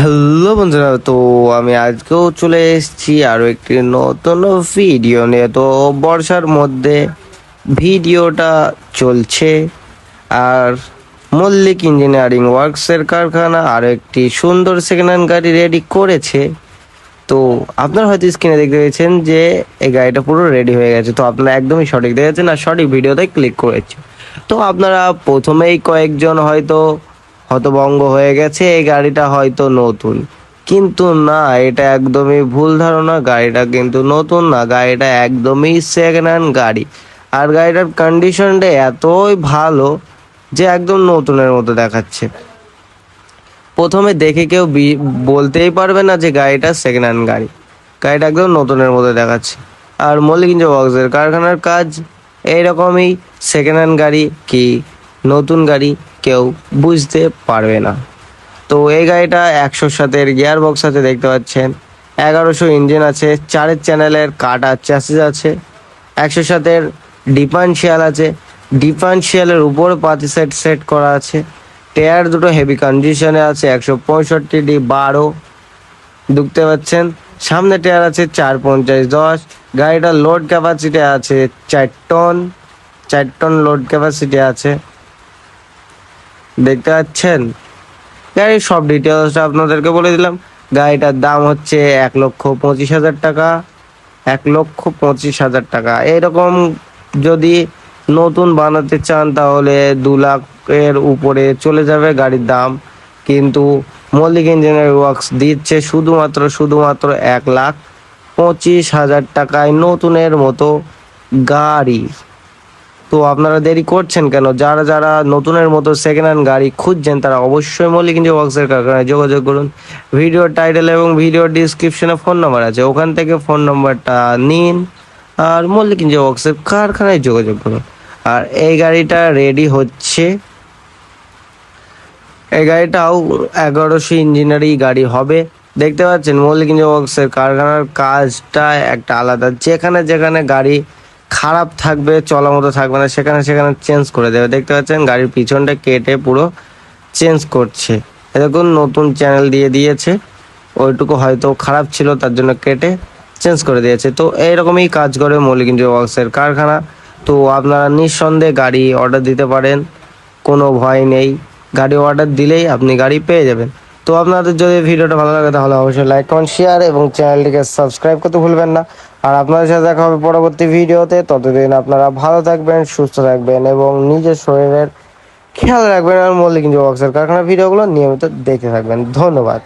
Hello বন্ধুরা, তো আমি আজকেও চলে এসেছি আরও একটি নতুন ভিডিও নিয়ে। তো বর্ষার মধ্যে ভিডিওটা চলছে। আর মল্লিক ইঞ্জিনিয়ারিং ওয়ার্কসের কারখানা আর একটি সুন্দর সেকেন্ড হ্যান্ড গাড়ি রেডি করেছে। তো আপনারা হয়তো স্ক্রিনে দেখতে পেয়েছেন যে এই গাড়িটা পুরো রেডি হয়ে গেছে। তো আপনারা একদমই সঠিক দেখেছেন আর সঠিক ভিডিওতে ক্লিক করেছে। তো আপনারা প্রথমেই কয়েকজন হয়তো হতভঙ্গ হয়ে গেছে, এই গাড়িটা হয়তো নতুন। কিন্তু না, এটা একদমই ভুল ধারণা, গাড়িটা কিন্তু নতুন না, গাড়িটা একদমই সেকেন্ড হ্যান্ড গাড়ি। আর গাড়িটার কন্ডিশনটা এতই ভালো যে একদম নতুনের মতো দেখাচ্ছে। প্রথমে দেখে কেউ বলতেই পারবে না যে গাড়িটা সেকেন্ড হ্যান্ড গাড়ি। গাড়িটা একদম নতুনের মতো দেখাচ্ছে। আর মল্লিকঞ্জ বক্সের কারখানার কাজ, এইরকমই সেকেন্ড হ্যান্ড গাড়ি কি নতুন গাড়ি কেউ বুঝতে পারবে না। তো এই গাড়িটা একশো সাতের গিয়ার বক্স আছে, দেখতে পাচ্ছেন। এগারোশো ইঞ্জিন আছে, চারের চ্যানেলের কাটা চ্যাসিস আছে। একশো সাতের ডিফারেন্সিয়াল আছে। ডিফারেন্সিয়ালের উপর পাতি সেট সেট করা আছে। টায়ার দুটো হেভি কন্ডিশনে আছে, একশো পঁয়ষট্টি ডি বারো। দেখতে পাচ্ছেন, সামনে টায়ার আছে চার পঞ্চাশ দশ। গাড়িটার লোড ক্যাপাসিটি আছে চার টন চার টন লোড ক্যাপাসিটি আছে। দেখতে পাচ্ছেন? গাড়ির সব ডিটেলসটা আপনাদেরকে বলে দিলাম। গাড়িটার দাম হচ্ছে এক লক্ষ পঁচিশ হাজার টাকা। এক লক্ষ পঁচিশ হাজার টাকা। এরকম যদি নতুন বানাতে চান, তাহলে দু লাখের উপরে চলে যাবে গাড়ির দাম। কিন্তু মল্লিক ইঞ্জিনিয়ার ওয়ার্কস দিচ্ছে শুধুমাত্র শুধুমাত্র এক লাখ পঁচিশ হাজার টাকায় নতুনের মতো গাড়ি। তো আপনারা দেরি করছেন কেন? যারা যারা নতুনের মতো সেকেন্ড হ্যান্ড গাড়ি খুঁজছেন, তারা অবশ্যই মল্লিক ইঞ্জিন ওয়ার্কসের কারখানায় যোগাযোগ করুন। ভিডিও টাইটেল এবং ভিডিও ডিসক্রিপশনে ফোন নাম্বার আছে। ওখান থেকে ফোন নাম্বারটা নিন আর মল্লিক ইঞ্জিন ওয়ার্কসের কারখানায় যোগাযোগ করুন। আর এই গাড়িটা রেডি হচ্ছে। এই গাড়িটাও এগারোশো ইঞ্জিনারি গাড়ি হবে। দেখতে পাচ্ছেন মল্লিক ইঞ্জিন ওয়ার্কসের কারখানার কাজটা একটা আলাদা। যেখানে যেখানে গাড়ি খারাপ থাকবে চলা মতো থাকবে না, সেখানে সেখানে চেঞ্জ করে দেবে। দেখতে পাচ্ছেন, গাড়ির পিছনটা কেটে পুরো চেঞ্জ করছে। এরকম নতুন চ্যানেল দিয়ে দিয়েছে। ওইটুকু হয়তো খারাপ ছিল, তার জন্য কেটে চেঞ্জ করে দিয়েছে। তো এইরকমই কাজ করে মল্লিক ইঞ্জিন ওয়ার্কসের কারখানা। তো আপনারা নিঃসন্দেহে গাড়ি অর্ডার দিতে পারেন, কোনো ভয় নেই। গাড়ি অর্ডার দিলেই আপনি গাড়ি পেয়ে যাবেন। তো আপনাদের যদি ভিডিওটা ভালো লাগে, তাহলে অবশ্যই লাইক কমেন্ট শেয়ার এবং চ্যানেলটিকে সাবস্ক্রাইব করতে ভুলবেন না। আর আপনাদের সাথে দেখা হবে পরবর্তী ভিডিওতে। ততদিন আপনারা ভালো থাকবেন, সুস্থ থাকবেন এবং নিজের শরীরের খেয়াল রাখবেন আর মল্লিক বক্সের কারখানা ভিডিওগুলো নিয়মিত দেখতে থাকবেন। ধন্যবাদ।